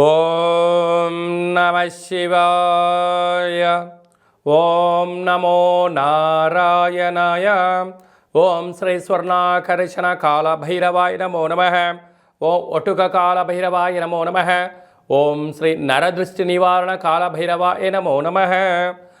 ఓం నమ శివాయ ఓం నమో నారాయణాయ ఓం శ్రీ స్వర్ణాకర్షణ కాల భైరవాయ నమో నమ ఓం ఒటుక కాల భైరవాయ నమో నమ ఓం శ్రీ నరదృష్టి నివారణ కాల భైరవాయ నమో నమ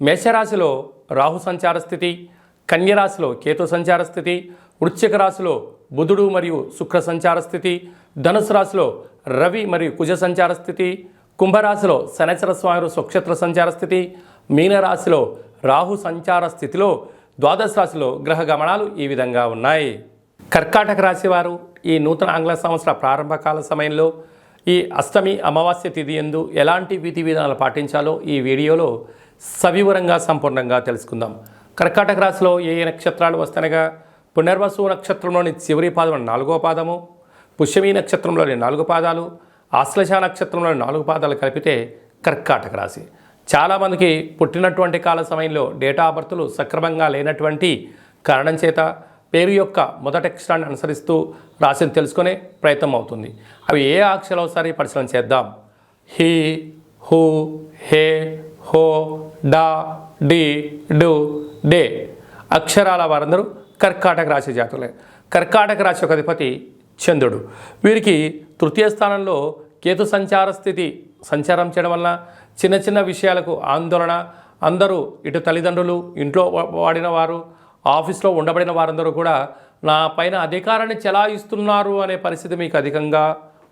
మేషరాశిలో రాహు సంచార స్థితి కన్యరాశిలో కేతు సంచార స్థితి వృశ్చిక రాశిలో బుధుడు మరియు శుక్ర సంచార స్థితి ధనుసు రాశిలో రవి మరియు కుజ సంచార స్థితి కుంభరాశిలో శనచర స్వామి సుక్షత్ర సంచార స్థితి మీనరాశిలో రాహు సంచార స్థితిలో ద్వాదశ రాశిలో గ్రహ గమనాలు ఈ విధంగా ఉన్నాయి. కర్కాటక రాశి వారు ఈ నూతన ఆంగ్ల సంవత్సర ప్రారంభకాల సమయంలో ఈ అష్టమి అమావాస్య తిథి ఎందు ఎలాంటి విధి విధానాలు పాటించాలో ఈ వీడియోలో సవివరంగా సంపూర్ణంగా తెలుసుకుందాం. కర్కాటక రాశిలో ఏ ఏ నక్షత్రాలు వస్తనగా? పునర్వసు నక్షత్రంలోని చివరి పాదం నాలుగో పాదము. పుష్యమీ నక్షత్రంలోని నాలుగు పాదాలు. ఆశ్లేష నక్షత్రంలోని నాలుగు పాదాలు కలిపితే కర్కాటక రాశి. చాలామందికి పుట్టినటువంటి కాల సమయంలో డేటా బర్త్లు సక్రమంగా లేనటువంటి కారణం చేత పేరు యొక్క మొదటి అక్షరాన్ని అనుసరిస్తూ రాశిని తెలుసుకునే ప్రయత్నం అవుతుంది. అవి ఏ అక్షరాలు ఒకసారి పరిశీలన చేద్దాం. హీ హూ హే హో డా డి డు డే. అక్షరాల వారందరూ కర్కాటక రాశి జాతులే కర్కాటక రాశి యొక్క అధిపతి చంద్రుడు. వీరికి తృతీయ స్థానంలో కేతు సంచార స్థితి సంచారం చేయడం వలన చిన్న చిన్న విషయాలకు ఆందోళన. అందరూ ఇటు తల్లిదండ్రులు ఇంట్లో వాడిన వారు ఆఫీస్లో ఉండబడిన వారందరూ కూడా నా పైన అధికారాన్ని చెలాయిస్తున్నారు అనే పరిస్థితి మీకు అధికంగా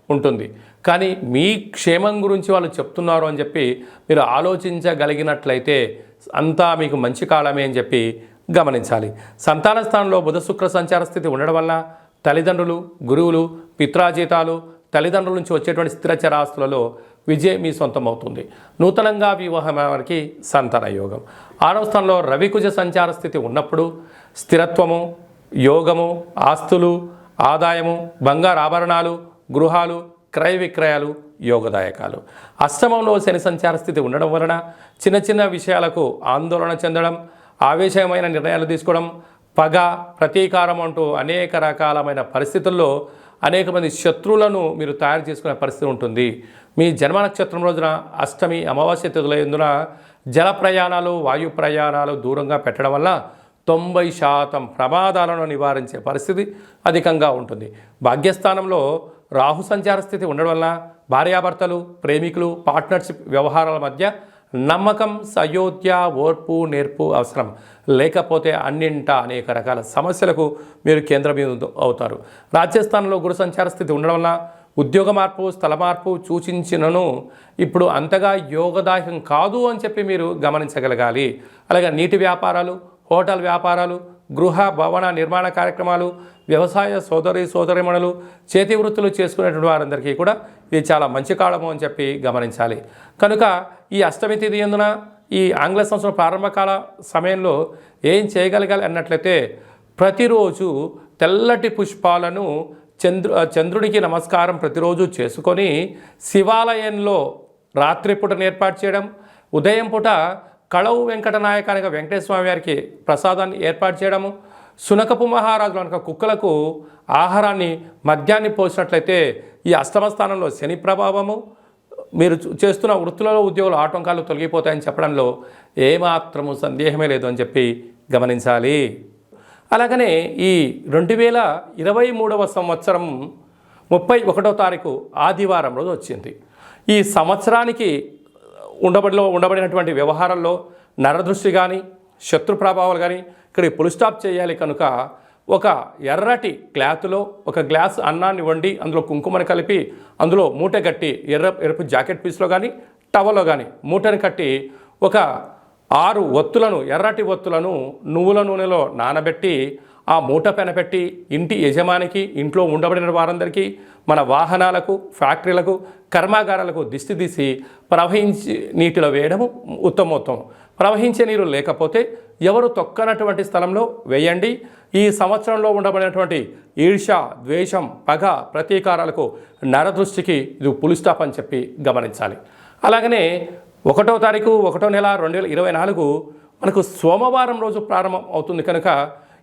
ఉంటుంది. కానీ మీ క్షేమం గురించి వాళ్ళు చెప్తున్నారు అని చెప్పి మీరు ఆలోచించగలిగినట్లయితే అంతా మీకు మంచి కాలమే అని చెప్పి గమనించాలి. సంతాన స్థానంలో బుధ శుక్ర సంచార స్థితి ఉండడం వల్ల తల్లిదండ్రులు గురువులు పిత్రాజీతాలు తల్లిదండ్రుల నుంచి వచ్చేటువంటి స్థిర చరాస్తులలో విజయం మీ సొంతం అవుతుంది నూతనంగా వివాహం వారికి సంతాన యోగం. ఆరవ స్థానంలో రవికుజ సంచార స్థితి ఉన్నప్పుడు స్థిరత్వము యోగము ఆస్తులు ఆదాయము బంగారు ఆభరణాలు గృహాలు క్రయ విక్రయాలు యోగదాయకాలు. అష్టమంలో శని సంచార స్థితి ఉండడం వలన చిన్న చిన్న విషయాలకు ఆందోళన చెందడం ఆవేశమైన నిర్ణయాలు తీసుకోవడం పగ ప్రతీకారం అంటూ అనేక రకాలమైన పరిస్థితుల్లో అనేక మంది శత్రువులను మీరు తయారు చేసుకునే పరిస్థితి ఉంటుంది. మీ జన్మ నక్షత్రం రోజున అష్టమి అమావాస్య తిథుల ఎందున జల ప్రయాణాలు వాయు ప్రయాణాలు దూరంగా పెట్టడం వల్ల తొంభై శాతం ప్రమాదాలను నివారించే పరిస్థితి అధికంగా ఉంటుంది. భాగ్యస్థానంలో రాహు సంచార స్థితి ఉండడం వల్ల భార్యాభర్తలు ప్రేమికులు పార్ట్నర్షిప్ వ్యవహారాల మధ్య నమ్మకం సయోధ్య ఓర్పు నేర్పు అవసరం. లేకపోతే అన్నింట అనేక రకాల సమస్యలకు మీరు కేంద్రబిందు అవుతారు. రాజస్థాన్లో గురు సంచార స్థితి ఉండడం వల్ల ఉద్యోగ మార్పు స్థల మార్పు సూచించినను ఇప్పుడు అంతగా యోగదాయకం కాదు అని చెప్పి మీరు గమనించగలగాలి. అలాగే నీటి వ్యాపారాలు హోటల్ వ్యాపారాలు గృహ భవన నిర్మాణ కార్యక్రమాలు వ్యవసాయ సోదరి సోదరిమణులు చేతి వృత్తులు చేసుకునేటువంటి వారందరికీ కూడా ఇది చాలా మంచి కాలము అని చెప్పి గమనించాలి. కనుక ఈ అష్టమి తిథి ఎందున ఈ ఆంగ్ల సంవత్సరం ప్రారంభకాల సమయంలో ఏం చేయగలగాలి అన్నట్లయితే ప్రతిరోజు తెల్లటి పుష్పాలను చంద్రు చంద్రుడికి నమస్కారం ప్రతిరోజు చేసుకొని శివాలయంలో రాత్రిపూట ఏర్పాటు చేయడం ఉదయం పూట కళవు వెంకటనాయక అనగా గారికి వారికి ప్రసాదాన్ని ఏర్పాటు చేయడము సునకపు మహారాజులు అనగా కుక్కలకు ఆహారాన్ని మద్యాన్ని పోసినట్లయితే ఈ అష్టమ స్థానంలో శని ప్రభావము మీరు చూ- చేస్తున్న వృత్తులలో ఉద్యోగులు ఆటంకాలు తొలగిపోతాయని చెప్పడంలో ఏమాత్రము సందేహమే లేదు అని చెప్పి గమనించాలి. అలాగనే ఈ రెండు వేల ఇరవై మూడవ సంవత్సరం ముప్పై ఒకటో తారీఖు ఆదివారం రోజు వచ్చింది. ఈ సంవత్సరానికి ఉండబడిలో ఉండబడినటువంటి వ్యవహారంలో నరదృష్టి కానీ శత్రు ప్రభావాలు కానీ ఇక్కడ పుల్ స్టాప్ చేయాలి కనుక ఒక ఎర్రటి క్లాత్లో ఒక గ్లాస్ అన్నాన్ని వండి అందులో కుంకుమని కలిపి అందులో మూట కట్టి ఎర్ర ఎరుపు జాకెట్ పీస్లో కానీ టవల్లో కానీ మూటను కట్టి ఒక ఆరు ఒత్తులను ఎర్రటి ఒత్తులను నువ్వుల నూనెలో నానబెట్టి ఆ మూట పెనపెట్టి ఇంటి యజమానికి ఇంట్లో ఉండబడిన వారందరికీ మన వాహనాలకు ఫ్యాక్టరీలకు కర్మాగారాలకు దిష్టి తీసి ప్రవహించి నీటిలో వేయడము ఉత్తమోత్తమం. ప్రవహించే నీరు లేకపోతే ఎవరు తొక్కనటువంటి స్థలంలో వేయండి. ఈ సంవత్సరంలో ఉండబడినటువంటి ఈర్ష ద్వేషం పగ ప్రతీకారాలకు నరదృష్టికి ఇది పులిస్టాప్ అని చెప్పి గమనించాలి. అలాగనే ఒకటో తారీఖు ఒకటో నెల రెండు వేల ఇరవై నాలుగు మనకు సోమవారం రోజు ప్రారంభం అవుతుంది కనుక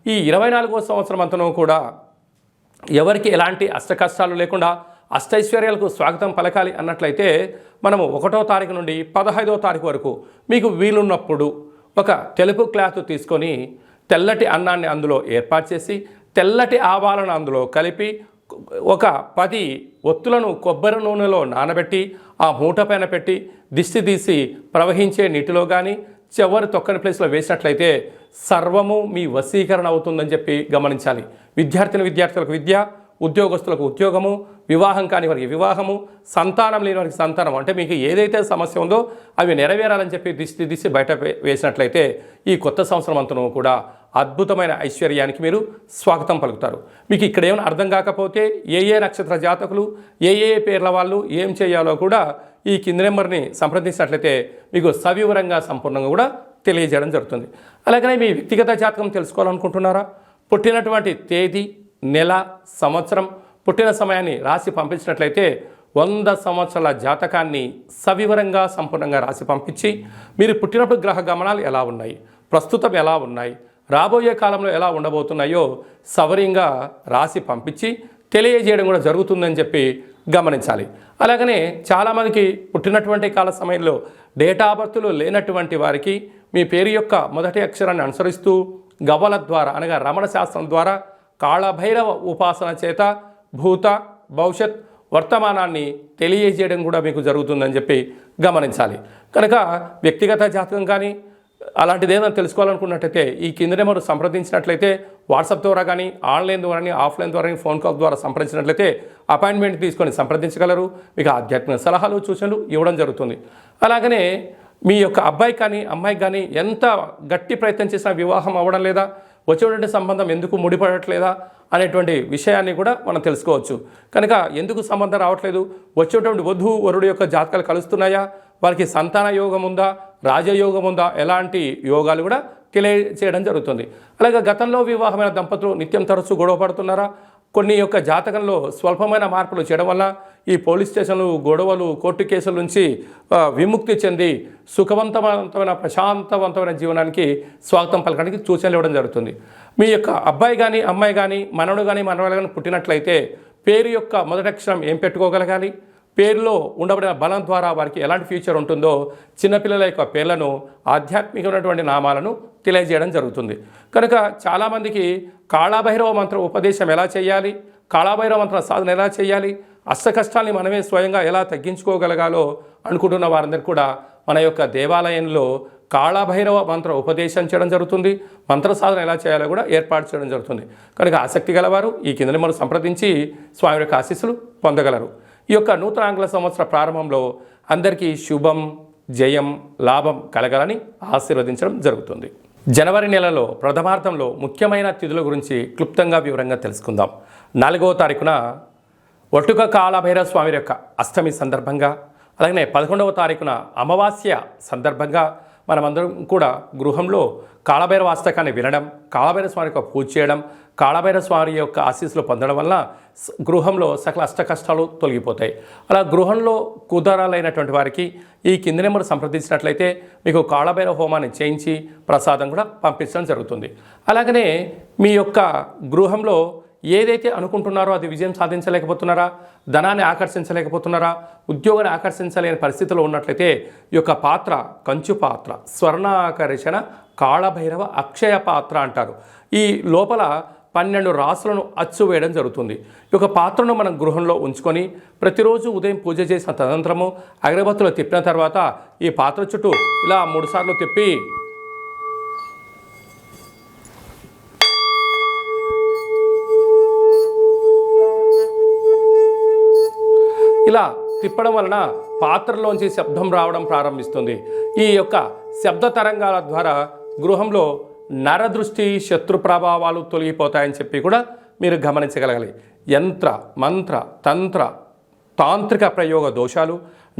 ఈ ఇరవై నాలుగో సంవత్సరం అంతను కూడా ఎవరికి ఎలాంటి అష్ట కష్టాలు లేకుండా అష్టైశ్వర్యాలకు స్వాగతం పలకాలి అన్నట్లయితే మనము ఒకటో తారీఖు నుండి పదహైదో తారీఖు వరకు మీకు వీలున్నప్పుడు ఒక తెలుపు క్లాత్ తీసుకొని తెల్లటి అన్నాన్ని అందులో ఏర్పాటు చేసి తెల్లటి ఆవాలను అందులో కలిపి ఒక పది ఒత్తులను కొబ్బరి నూనెలో నానబెట్టి ఆ మూట పైన పెట్టి దిష్టి తీసి ప్రవహించే నీటిలో కానీ చివరి తొక్కని ప్లేస్లో వేసినట్లయితే సర్వము మీ వశీకరణ అవుతుందని చెప్పి గమనించాలి. విద్యార్థిని విద్యార్థులకు విద్య ఉద్యోగస్తులకు ఉద్యోగము వివాహం కాని వారికి వివాహము సంతానం లేని వారికి సంతానం అంటే మీకు ఏదైతే సమస్య ఉందో అవి నెరవేరాలని చెప్పి దిష్టి దిష్టి బయట వేసినట్లయితే ఈ కొత్త సంవత్సరం అంతను కూడా అద్భుతమైన ఐశ్వర్యానికి మీరు స్వాగతం పలుకుతారు. మీకు ఇక్కడ ఏమైనా అర్థం కాకపోతే ఏ ఏ నక్షత్ర జాతకులు ఏ ఏ పేర్ల వాళ్ళు ఏం చేయాలో కూడా ఈ కింది నెంబర్ని సంప్రదించినట్లయితే మీకు సవివరంగా సంపూర్ణంగా కూడా తెలియజేయడం జరుగుతుంది. అలాగనే మీ వ్యక్తిగత జాతకం తెలుసుకోవాలనుకుంటున్నారా? పుట్టినటువంటి తేదీ నెల సంవత్సరం పుట్టిన సమయాన్ని రాసి పంపించినట్లయితే వంద సంవత్సరాల జాతకాన్ని సవివరంగా సంపూర్ణంగా రాసి పంపించి మీరు పుట్టినప్పుడు గ్రహ గమనాలు ఎలా ఉన్నాయి? ప్రస్తుతం ఎలా ఉన్నాయి? రాబోయే కాలంలో ఎలా ఉండబోతున్నాయో సవరంగా రాసి పంపించి తెలియజేయడం కూడా జరుగుతుందని చెప్పి గమనించాలి. అలాగనే చాలామందికి పుట్టినటువంటి కాల సమయంలో డేటా బర్త్లు లేనటువంటి వారికి మీ పేరు యొక్క మొదటి అక్షరాన్ని అనుసరిస్తూ గవల ద్వారా అనగా రమణ శాస్త్రం ద్వారా కాళభైరవ ఉపాసన చేత భూత భవిష్యత్ వర్తమానాన్ని తెలియజేయడం కూడా మీకు జరుగుతుందని చెప్పి గమనించాలి. కనుక వ్యక్తిగత జాతకం కానీ అలాంటిది ఏదైనా తెలుసుకోవాలనుకున్నట్టయితే ఈ కింద నెంబర్ సంప్రదించినట్లయితే వాట్సాప్ ద్వారా కానీ ఆన్లైన్ ద్వారా కానీ ఆఫ్లైన్ ద్వారా కానీ ఫోన్ కాల్ ద్వారా సంప్రదించినట్లయితే అపాయింట్మెంట్ తీసుకొని సంప్రదించగలరు. మీకు ఆధ్యాత్మిక సలహాలు సూచనలు ఇవ్వడం జరుగుతుంది. అలాగనే మీ యొక్క అబ్బాయి కానీ అమ్మాయి కానీ ఎంత గట్టి ప్రయత్నం చేసినా వివాహం అవ్వడం లేదా వచ్చేటువంటి సంబంధం ఎందుకు ముడిపడట్లేదా అనేటువంటి విషయాన్ని కూడా మనం తెలుసుకోవచ్చు. కనుక ఎందుకు సంబంధం రావట్లేదు? వచ్చేటువంటి వధువు వరుడు యొక్క జాతకాలు కలుస్తున్నాయా? వారికి సంతాన యోగం ఉందా? రాజయోగం ఉందా? ఎలాంటి యోగాలు కూడా తెలియచేయడం జరుగుతుంది. అలాగే గతంలో వివాహమైన దంపతులు నిత్యం తరచూ గొడవ పడుతున్నారా? కొన్ని యొక్క జాతకంలో స్వల్పమైన మార్పులు చేయడం వల్ల ఈ పోలీస్ స్టేషన్లు గొడవలు కోర్టు కేసుల నుంచి విముక్తి చెంది సుఖవంతవంతమైన ప్రశాంతవంతమైన జీవనానికి స్వాగతం పలకడానికి సూచనలు ఇవ్వడం జరుగుతుంది. మీ యొక్క అబ్బాయి కానీ అమ్మాయి కానీ మనవడు కానీ మనవడు కానీ పుట్టినట్లయితే పేరు యొక్క మొదటి అక్షరం ఏం పెట్టుకోగలగాలి? పేరులో ఉండబడిన బలం ద్వారా వారికి ఎలాంటి ఫ్యూచర్ ఉంటుందో చిన్నపిల్లల యొక్క పేర్లను ఆధ్యాత్మికమైనటువంటి నామాలను తెలియజేయడం జరుగుతుంది. కనుక చాలామందికి కాళాభైరవ మంత్ర ఉపదేశం ఎలా చేయాలి కాళాభైరవ మంత్ర సాధన ఎలా చేయాలి అష్ట కష్టాల్ని మనమే స్వయంగా ఎలా తగ్గించుకోగలగాలో అనుకుంటున్న వారందరికీ కూడా మన యొక్క దేవాలయంలో కాళాభైరవ మంత్ర ఉపదేశం చేయడం జరుగుతుంది. మంత్ర సాధన ఎలా చేయాలో కూడా ఏర్పాటు చేయడం జరుగుతుంది. కనుక ఆసక్తి గలవారు ఈ కిందని మనం సంప్రదించి స్వామి యొక్క ఆశీస్సులు పొందగలరు. ఈ యొక్క నూతన ఆంగ్ల సంవత్సర ప్రారంభంలో అందరికీ శుభం జయం లాభం కలగాలని ఆశీర్వదించడం జరుగుతుంది. జనవరి నెలలో ప్రథమార్థంలో ముఖ్యమైన తిథుల గురించి క్లుప్తంగా వివరంగా తెలుసుకుందాం. నాలుగవ తారీఖున ఒట్టుక కాళభైరవ స్వామి యొక్క అష్టమి సందర్భంగా అలాగనే పదకొండవ తారీఖున అమావాస్య సందర్భంగా మనమందరం కూడా గృహంలో కాళభైరవ అష్టకాన్ని వినడం కాళభైర స్వామి యొక్క పూజ చేయడం కాళభైర స్వామి యొక్క ఆశీస్సులు పొందడం వల్ల గృహంలో సకల అష్ట కష్టాలు తొలగిపోతాయి. అలా గృహంలో కుదరాలైనటువంటి వారికి ఈ కింది నెంబర్ సంప్రదించినట్లయితే మీకు కాళభైర హోమాన్ని చేయించి ప్రసాదం కూడా పంపించడం జరుగుతుంది. అలాగనే మీ యొక్క గృహంలో ఏదైతే అనుకుంటున్నారో అది విజయం సాధించలేకపోతున్నారా ధనాన్ని ఆకర్షించలేకపోతున్నారా ఉద్యోగాన్ని ఆకర్షించలేని పరిస్థితిలో ఉన్నట్లయితే ఈ యొక్క పాత్ర కంచు పాత్ర స్వర్ణాకర్షణ కాళభైరవ అక్షయ పాత్ర అంటారు. ఈ లోపల పన్నెండు రాసులను అచ్చు వేయడం జరుగుతుంది. ఈ యొక్క పాత్రను మనం గృహంలో ఉంచుకొని ప్రతిరోజు ఉదయం పూజ చేసిన తదంతరము అగరబత్తులు తిప్పిన తర్వాత ఈ పాత్ర చుట్టూ ఇలా మూడుసార్లు తిప్పి ఇలా తిప్పడం వలన పాత్రలోంచి శబ్దం రావడం ప్రారంభిస్తుంది. ఈ యొక్క శబ్ద తరంగాల ద్వారా గృహంలో నరదృష్టి శత్రు ప్రభావాలు తొలగిపోతాయని చెప్పి కూడా మీరు గమనించగలగాలి. యంత్ర మంత్ర తంత్ర తాంత్రిక ప్రయోగ దోషాలు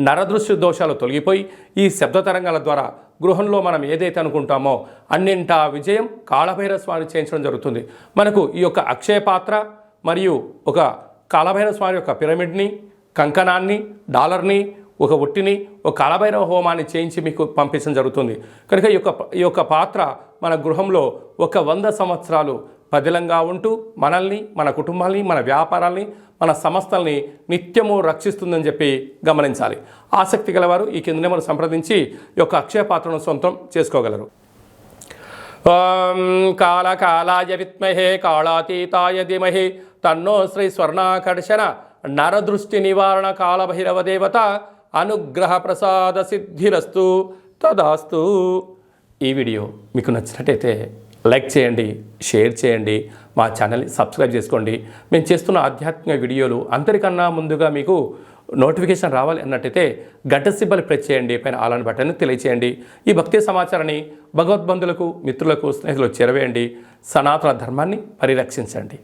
నరదృష్టి దోషాలు తొలగిపోయి ఈ శబ్ద తరంగాల ద్వారా గృహంలో మనం ఏదైతే అనుకుంటామో అన్నింటా విజయం కాళభైర స్వామి చేయించడం జరుగుతుంది. మనకు ఈ యొక్క అక్షయ పాత్ర మరియు ఒక కాళభైర స్వామి యొక్క పిరమిడ్ని కంకణాన్ని డాలర్ని ఒక ఒట్టిని ఒక కాళభైరవ హోమాన్ని చేయించి మీకు పంపించడం జరుగుతుంది. కనుక ఈ యొక్క ఈ యొక్క పాత్ర మన గృహంలో ఒక వంద సంవత్సరాలు పదిలంగా ఉంటూ మనల్ని మన కుటుంబాల్ని మన వ్యాపారాల్ని మన సంస్థల్ని నిత్యము రక్షిస్తుందని చెప్పి గమనించాలి. ఆసక్తి గలవారు ఈ కింద నెంబర్ సంప్రదించి ఈ యొక్క అక్షయ పాత్రను సొంతం చేసుకోగలరు. ఓం విత్మహే విద్మహే కాళాతీతాయ ధీమహి తన్నో శ్రీ స్వర్ణాకర్షణ నరదృష్టి నివారణ కాలభైరవ దేవత అనుగ్రహ ప్రసాద సిద్ధిరస్తు. తదాస్తు. ఈ వీడియో మీకు నచ్చినట్టయితే లైక్ చేయండి షేర్ చేయండి మా ఛానల్ని సబ్స్క్రైబ్ చేసుకోండి. మేము చేస్తున్న ఆధ్యాత్మిక వీడియోలు అందరికన్నా ముందుగా మీకు నోటిఫికేషన్ రావాలి అన్నట్టయితే గడ్డ సిబ్బలు ప్రెస్ చేయండి పైన ఆలని బటన్ తెలియచేయండి. ఈ భక్తి సమాచారాన్ని భగవద్బంధులకు మిత్రులకు స్నేహితులకు చేరవేయండి. సనాతన ధర్మాన్ని పరిరక్షించండి.